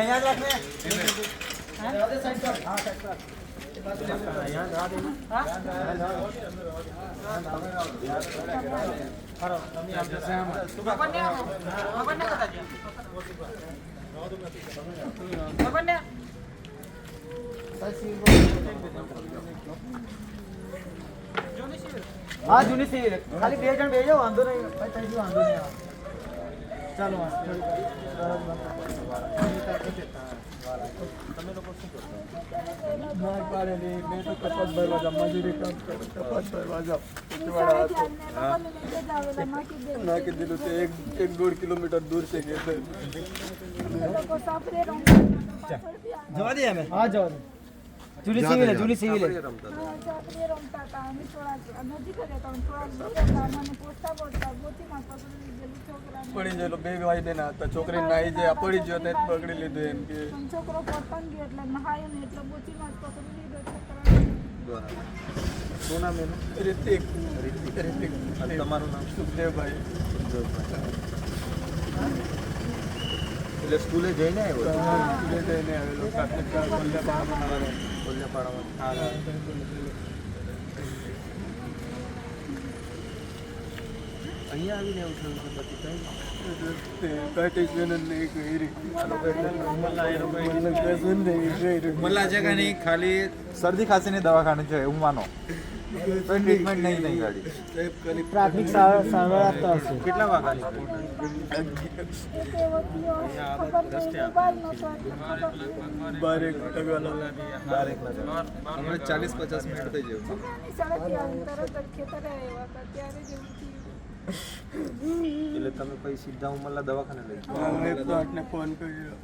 યાદ રાખને? હા? સાઈડ પર હા. જૂની ખાલી બે જણ બેજો વાંધો નહીં. વાંધો નહીં આવે. ચાલો વાંધો તમે લોકો શું કરતા ના પાડેલી મેં તો કપાસ ભરવા જાઉં મજૂરી કામ કરું કપાસ ભરવા જાઉં ઉચવાડા હતો નાખી દીધું તે એક એક દોઢ કિલોમીટર દૂર છે કે છે. જવા દે અમે હા જવા દે જૂની સિવિલ હે, જૂની સિવિલ હે. પડી ગયેલો બે ભાઈ બેન હતા. છોકરી નાઈ જાય પડી ગયો તે પકડી લીધું એમ કે. છોકરો પતંગ ગયો એટલે નહાયો ને એટલે બોચીમાં જ પકડી લીધો છોકરા શું નામ એનું? રિતિક. રિતિક. અને તમારું નામ? સુખદેવભાઈ. એટલે સ્કૂલે જઈને આવ્યો સ્કૂલે જઈને આવેલો. કાર્તિક કોલ્યાપાડામાં કોલ્યાપાડામાં અહીંયા આવીને એવું થયું પછી ખાલી શરદી ખાંસીની દવાખાને છે એવું માનો. ટ્રીટમેન્ટ નહીં નહીં ગાડી. પ્રાથમિક સારવાર સારવાર આપતા હશે. કેટલા વાગ્યા ચાલીસ પચાસ મિનિટ થઈ જવું એટલે તમે પછી સીધા ઉમરલા દવાખાને લઈ ગયા આટને ફોન કર્યો.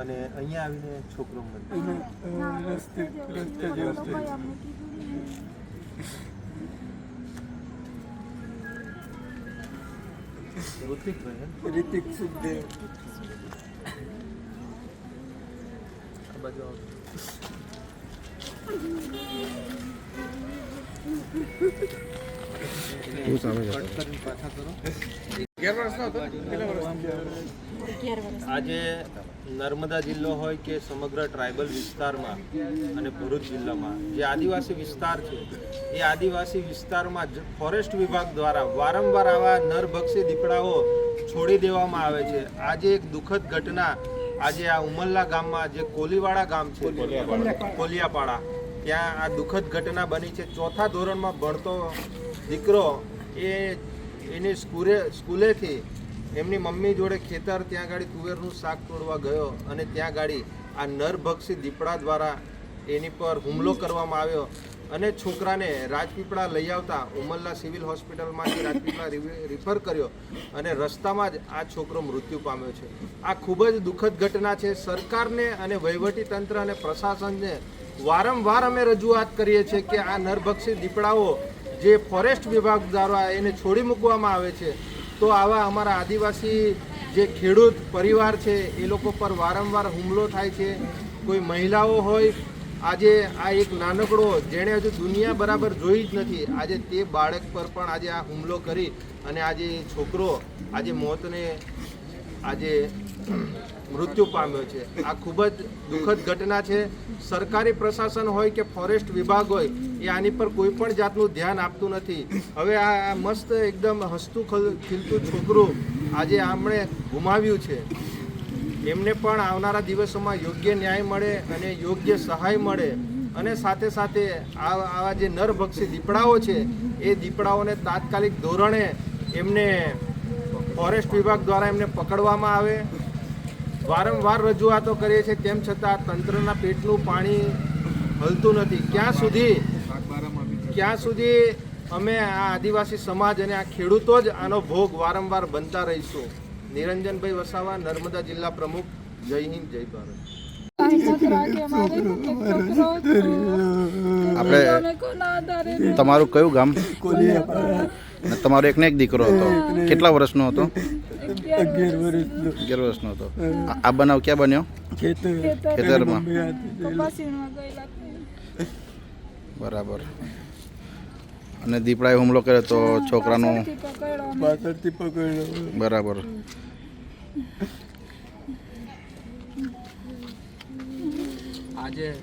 અને અહીંયા આવીને છોકરો મળી અને રસ્તે રસ્તે જેવું? રિતિક સુખદેવ. આ બાજુ પાછા કરો આજે નર્મદા જિલ્લો હોય કે સમગ્ર ટ્રાઇબલ વિસ્તારમાં અને ભરૂચ જિલ્લામાં જે આદિવાસી વિસ્તાર છે, એ આદિવાસી વિસ્તારમાં ફોરેસ્ટ વિભાગ દ્વારા વારંવાર આવા નરભક્ષી દીપડાઓ છોડી દેવામાં આવે છે. આજે એક દુઃખદ ઘટના, આજે આ ઉમલ્લા ગામમાં જે કોલીવાડા ગામ છે, કોલિયાપાડા. ત્યાં આ દુઃખદ ઘટના બની છે. ચોથા ધોરણમાં ભણતો દીકરો એ એની સ્કૂલે, સ્કૂલેથી એમની મમ્મી જોડે ખેતર, ત્યાં ગાડી તુવેરનું શાક તોડવા ગયો અને ત્યાં ગાડી આ નરભક્ષી દીપડા દ્વારા એની પર હુમલો કરવામાં આવ્યો અને છોકરાને રાજપીપળા લઈ આવતા ઉમરલા સિવિલ હોસ્પિટલમાંથી રાજપીપળા રિફર કર્યો અને રસ્તામાં જ આ છોકરો મૃત્યુ પામ્યો છે. આ ખૂબ જ દુઃખદ ઘટના છે. સરકારને અને વહીવટી તંત્ર અને પ્રશાસનને વારંવાર અમે રજૂઆત કરીએ છીએ કે આ નરભક્ષી દીપડાઓ જે ફોરેસ્ટ વિભાગ દ્વારા એને છોડી મૂકવામાં આવે છે, તો આવા અમારા આદિવાસી જે ખેડૂત પરિવાર છે, એ લોકો પર વારંવાર હુમલો થાય છે. કોઈ મહિલાઓ હોય, આજે આ એક નાનકડો જેણે હજુ દુનિયા બરાબર જોઈ જ નથી, આજે તે બાળક પર પણ આજે આ હુમલો કરી અને આજે છોકરો આજે મોતને આજે મૃત્યુ પામ્યો છે. આ ખૂબ જ દુઃખદ ઘટના છે. સરકારી પ્રશાસન હોય કે ફોરેસ્ટ વિભાગ હોય, એ આની પર કોઈ પણ જાતનું ધ્યાન આપતું નથી. હવે આ મસ્ત એકદમ હસતું ખલ- ખીલતું છોકરું આજે આમણે ગુમાવ્યું છે. એમને પણ આવનારા દિવસોમાં યોગ્ય ન્યાય મળે અને યોગ્ય સહાય મળે. અને સાથે સાથે આવા જે નરભક્ષી દીપડાઓ છે, એ દીપડાઓને તાત્કાલિક ધોરણે એમને ફોરેસ્ટ વિભાગ દ્વારા એમને પકડવામાં આવે. વારંવાર રજૂઆતો કરીએ છીએ તેમ છતાં તંત્રના પેટનું પાણી હલતું નથી. ક્યાં સુધી ક્યાં સુધી અમે આ આદિવાસી સમાજ અને આ ખેડૂતો જ આનો ભોગ વારંવાર બનતા રહીશું? નિરંજનભાઈ વસાવા નર્મદા જિલ્લા પ્રમુખ જય હિન્દ જય ભારત. આપણે તમારું કયું ગામ? અને તમારો એકને એક દીકરો હતો. કેટલા વર્ષનો હતો? અગિયાર વર્ષનો. અગિયાર વર્ષનો હતો. આ- બનાવ ક્યાં બન્યો? ખેતરમાં. બરાબર. અને દીપડાએ હુમલો કર્યો તો છોકરાનું. પાછળથી પકડ્યો. બરાબર. આજે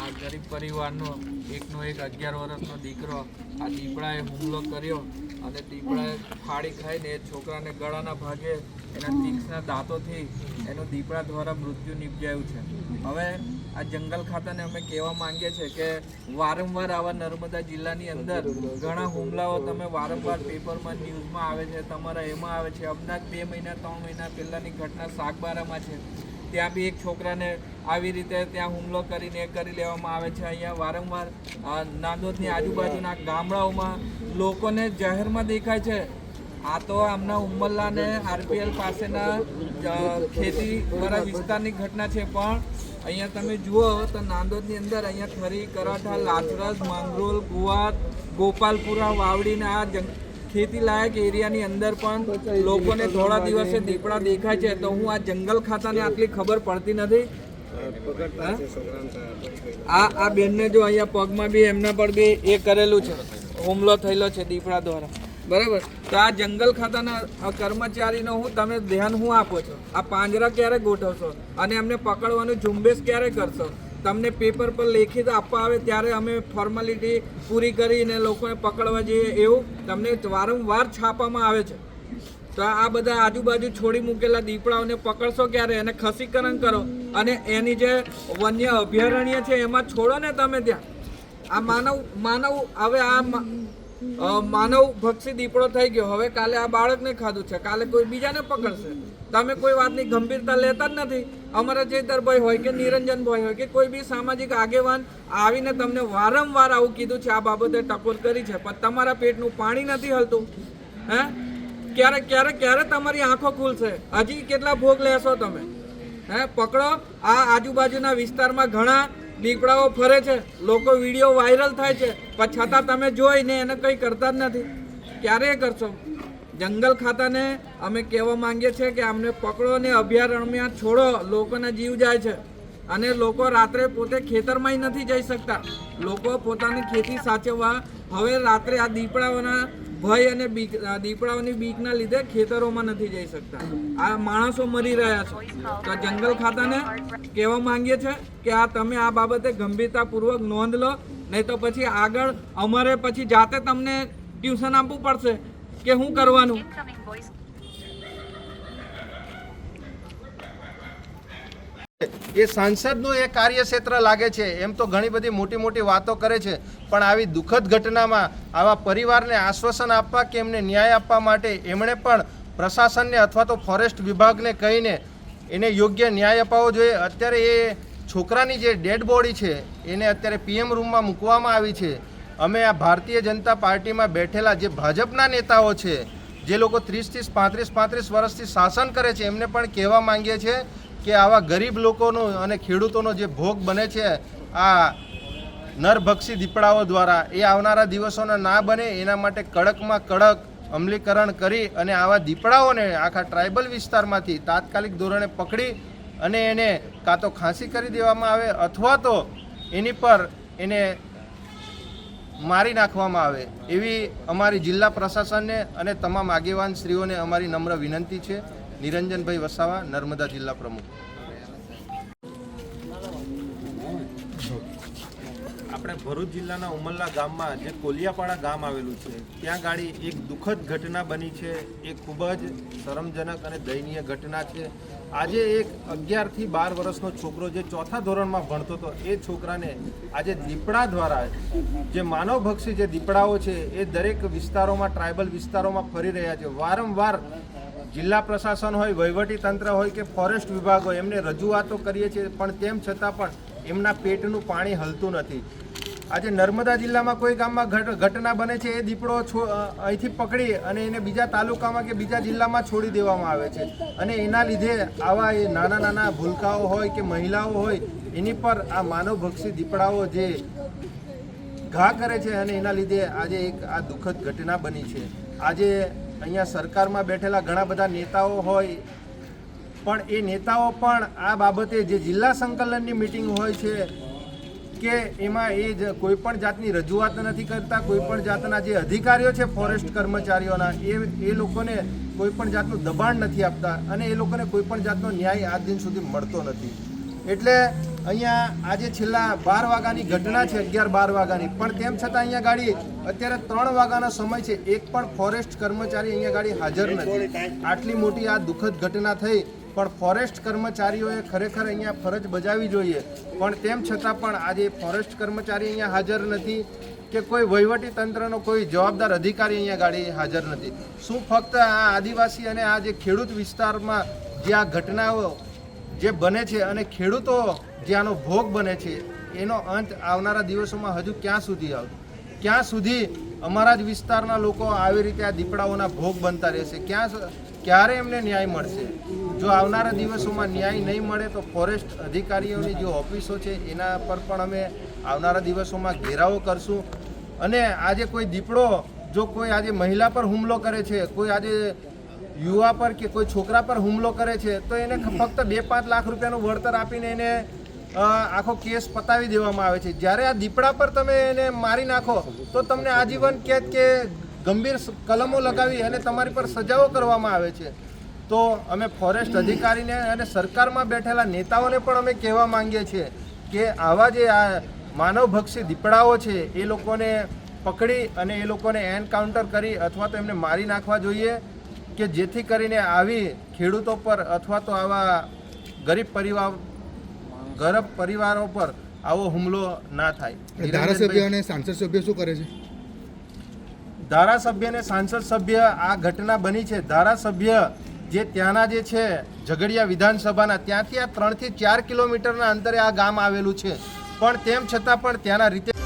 આ ગરીબ પરિવારનો એકનો એક અગિયાર વર્ષનો દીકરો આ દીપડાએ હુમલો કર્યો અને દીપડાએ ફાડી ખાઈને એ છોકરાને ગળાના ભાગે એના તીક્ષ્ણ દાંતોથી એનું દીપડા દ્વારા મૃત્યુ નિપજાયું છે. હવે આ જંગલ ખાતાને અમે કહેવા માંગીએ છીએ કે વારંવાર આવા નર્મદા જિલ્લાની અંદર ઘણા હુમલાઓ તમે વારંવાર પેપરમાં, ન્યૂઝમાં આવે છે, તમારા એમાં આવે છે. હમણાં બે મહિના, ત્રણ મહિના પહેલાંની ઘટના સાગબારામાં છે. ત્યાં બી એક છોકરાને આવી રીતે ત્યાં હુમલો કરીને એ કરી લેવામાં આવે છે. અહીંયા વારંવાર નાંદોદની આજુબાજુના ગામડાઓમાં લોકોને જાહેરમાં દેખાય છે. આ તો આમના ઉમરલાને આરપીએલ પાસેના ખેતી વાળા વિસ્તારની ઘટના છે. પણ અહીંયા તમે જુઓ તો નાંદોદની અંદર અહીંયા ખરી કરાઠા લાથરસ માંગરોલ, કુવાત, ગોપાલપુરા, વાવડીના આ જંગ ખેતી લાયક એરિયાની અંદર પણ લોકોને થોડા દિવસે દીપડા દેખાય છે, તો હું આ જંગલ ખાતાને આટલી ખબર પડતી નથી. આ આ બેનને જો અહીંયા પગમાં બી એમના પર બી એ કરેલું છે, હુમલો થયેલો છે દીપડા દ્વારા. બરાબર? તો આ જંગલ ખાતાના કર્મચારીનો હું, તમે ધ્યાન હું આપો છો? આ પાંજરા ક્યારે ગોઠવશો? અને એમને પકડવાનું ઝુંબેશ ક્યારે કરશો? તમને પેપર પર લેખિત આપવા આવે ત્યારે અમે ફોર્માલિટી પૂરી કરીને લોકોને પકડવા જઈએ એવું તમને વારંવાર છાપવામાં આવે છે. તો આ બધા આજુબાજુ છોડી મૂકેલા દીપડાઓને પકડશો ક્યારે? એને ખસીકરણ કરો. અને એની જે વન્ય અભયારણ્ય છે, એમાં છોડો ને તમે ત્યાં. આ માનવ માનવ, હવે આ માનવ ભક્ષી દીપડો થઈ ગયો. હવે કાલે આ બાળકને ખાધું છે. કાલે કોઈ બીજાને પકડશે. તમે કોઈ વાતની ગંભીરતા લેતા જ નથી. અમારા ચેતરભાઈ હોય કે નિરંજનભાઈ હોય કે કોઈ બી સામાજિક આગેવાન આવીને તમને વારંવાર આવું કીધું છે, આ બાબતે ટકોર કરી છે, પણ તમારા પેટનું પાણી નથી હલતું. હે? ક્યારે ક્યારે ક્યારે તમારી આંખો ખુલશે? હજી કેટલા ભોગ લેશો તમે? હે? પકડો. આ આજુબાજુના વિસ્તારમાં ઘણા દીપડાઓ ફરે છે. લોકો વીડિયો વાયરલ થાય છે. પણ છતાં તમે જોઈને એને કંઈ કરતા જ નથી. ક્યારે કરશો? જંગલ ખાતાને અમે કહેવા માંગીએ છીએ કે અમને પકડો અને અભયારણ્યમાં છોડો. લોકોના જીવ જાય છે. અને લોકો રાત્રે પોતે ખેતરમાં નથી જઈ શકતા. લોકો પોતાની ખેતી સાચવવા હવે રાત્રે આ દીપડાઓના ભય અને બીક દીપડાઓની બીકના લીધે ખેતરોમાં નથી જઈ શકતા. આ માણસો મરી રહ્યા છે. તો જંગલ ખાતાને કહેવા માંગીએ છીએ કે આ તમે આ બાબતે ગંભીરતાપૂર્વક નોંધ લો. નહીં તો પછી આગળ અમારે પછી જાતે તમને ટ્યુશન આપવું પડશે. કે શું કરવાનું? એ સાંસદનું એ કાર્યક્ષેત્ર લાગે છે, એમ તો ઘણી બધી મોટી મોટી વાતો કરે છે, પણ આવી દુઃખદ ઘટનામાં આવા પરિવારને આશ્વાસન આપવા કે એમને ન્યાય આપવા માટે એમણે પણ પ્રશાસનને અથવા તો ફોરેસ્ટ વિભાગને કહીને એને યોગ્ય ન્યાય અપાવવો જોઈએ. અત્યારે એ છોકરાની જે ડેડ બોડી છે, એને અત્યારે પીએમ રૂમમાં મૂકવામાં આવી છે. અમે આ ભારતીય જનતા પાર્ટીમાં બેઠેલા જે ભાજપના નેતાઓ છે, જે લોકો ત્રીસ ત્રીસ પાંત્રીસ પાંત્રીસ વર્ષથી શાસન કરે છે, એમને પણ કહેવા માંગીએ છીએ કે આવા ગરીબ લોકોનો અને ખેડૂતોનો જે ભોગ બને છે, આ નરભક્ષી દીપડાઓ દ્વારા, એ આવનારા દિવસોના ના બને, એના માટે કડકમાં કડક અમલીકરણ કરી અને આવા દીપડાઓને આખા ટ્રાઇબલ વિસ્તારમાંથી તાત્કાલિક ધોરણે પકડી અને એને કાં તો ખાંસી કરી દેવામાં આવે અથવા તો એની પર એને મારી નાખવામાં આવે એવી અમારી જિલ્લા પ્રશાસનને અને તમામ આગેવાન શ્રીઓને અમારી નમ્ર વિનંતી છે. નિરંજનભાઈ વસાવા, નર્મદા જિલ્લા પ્રમુખ. આપણે ભરૂચ જિલ્લાના ઉમરલા ગામમાં જે કોલિયાપાડા ગામ આવેલું છે, ત્યાં ગાડી એક દુઃખદ ઘટના બની છે. એ ખૂબ જ શરમજનક અને દયનીય ઘટના છે. આજે એક અગિયારથી બાર વર્ષનો છોકરો જે ચોથા ધોરણમાં ભણતો હતો, એ છોકરાને આજે દીપડા દ્વારા જે માનવભક્ષી જે દીપડાઓ છે, એ દરેક વિસ્તારોમાં ટ્રાઇબલ વિસ્તારોમાં ફરી રહ્યા છે. વારંવાર જિલ્લા પ્રશાસન હોય, વહીવટી તંત્ર હોય કે ફોરેસ્ટ વિભાગ હોય, એમને રજૂઆતો કરીએ છીએ. પણ તેમ છતાં પણ એમના પેટનું પાણી હલતું નથી. આજે નર્મદા જિલ્લામાં કોઈ ગામમાં ઘટ- ઘટના બને છે એ દીપડો અહીંથી પકડી અને એને બીજા તાલુકામાં કે બીજા જિલ્લામાં છોડી દેવામાં આવે છે. અને એના લીધે આવા એ નાના નાના ભૂલકાઓ હોય કે મહિલાઓ હોય, એની પર આ માનવભક્ષી દીપડાઓ જે ઘા કરે છે અને એના લીધે આજે એક આ દુઃખદ ઘટના બની છે. આજે અહીંયા સરકારમાં બેઠેલા ઘણા બધા નેતાઓ હોય પણ એ નેતાઓ પણ આ બાબતે જે જિલ્લા સંકલનની મિટિંગ હોય છે, કે એમાં એ જ કોઈ પણ જાતની રજૂઆત નથી કરતા, કોઈ પણ જાતના જે અધિકારીઓ છે ફોરેસ્ટ કર્મચારીઓના, એ એ લોકોને કોઈ પણ જાતનું દબાણ નથી આપતા અને એ લોકોને કોઈ પણ જાતનો ન્યાય આજ દિન સુધી મળતો નથી. એટલે અહીંયા આજે છેલ્લા બાર વાગ્યાની ઘટના છે, અગિયાર બાર વાગ્યાની. પણ તેમ છતાં અહીંયા ગાડી અત્યારે ત્રણ વાગ્યાનો સમય છે, એક પણ ફોરેસ્ટ કર્મચારી અહીંયા ગાડી હાજર નથી. આટલી મોટી આ દુઃખદ ઘટના થઈ પણ ફોરેસ્ટ કર્મચારીઓએ ખરેખર અહીંયા ફરજ બજાવી જોઈએ. પણ તેમ છતાં પણ આજે ફોરેસ્ટ કર્મચારી અહીંયા હાજર નથી કે કોઈ વહીવટી તંત્રનો કોઈ જવાબદાર અધિકારી અહીંયા ગાડી હાજર નથી. શું ફક્ત આ આદિવાસી અને આ જે ખેડૂત વિસ્તારમાં જે આ ઘટનાઓ જે બને છે અને ખેડૂતો જે આનો ભોગ બને છે, એનો અંત આવનારા દિવસોમાં હજુ ક્યાં સુધી આવશે? ક્યાં સુધી અમારા જ વિસ્તારના લોકો આવી રીતે આ દીપડાઓના ભોગ બનતા રહેશે? ક્યાં ક્યારે એમને ન્યાય મળશે? જો આવનારા દિવસોમાં ન્યાય નહીં મળે તો ફોરેસ્ટ અધિકારીઓની જે ઓફિસો છે, એના પર પણ અમે આવનારા દિવસોમાં ઘેરાવો કરશું. અને આજે કોઈ દીપડો, જો કોઈ આજે મહિલા પર હુમલો કરે છે, કોઈ આજે યુવા પર કે કોઈ છોકરા પર હુમલો કરે છે, તો એને ફક્ત બે પાંચ લાખ રૂપિયાનું વળતર આપીને એને આખો કેસ પતાવી દેવામાં આવે છે. જ્યારે આ દીપડા પર તમે એને મારી નાખો, તો તમને આજીવન કેદ કે ગંભીર કલમો લગાવી અને તમારી પર સજાઓ કરવામાં આવે છે. તો અમે ફોરેસ્ટ અધિકારીને અને સરકારમાં બેઠેલા નેતાઓને પણ અમે કહેવા માંગીએ છીએ કે આવા જે આ માનવભક્ષી દીપડાઓ છે એ લોકોને પકડી અને એ લોકોને એનકાઉન્ટર કરી અથવા તો એમને મારી નાખવા જોઈએ કે જેથી કરીને આવી ખેડૂતો પર અથવા તો આવા ગરીબ પરિવાર ગરીબ પરિવારો પર આવો હુમલો ના થાય. ધારાસભ્ય અને સાંસદ સભ્ય શું કરે છે? ધારાસભ્ય અને સાંસદ સભ્ય આ ઘટના બની છે. ધારાસભ્ય જે ત્યાંના જે છે, ઝઘડિયા વિધાનસભાના, ત્યાંથી આ ત્રણથી ચાર કિલોમીટરના અંતરે આ ગામ આવેલું છે. પણ તેમ છતાં પણ ત્યાંના રીતે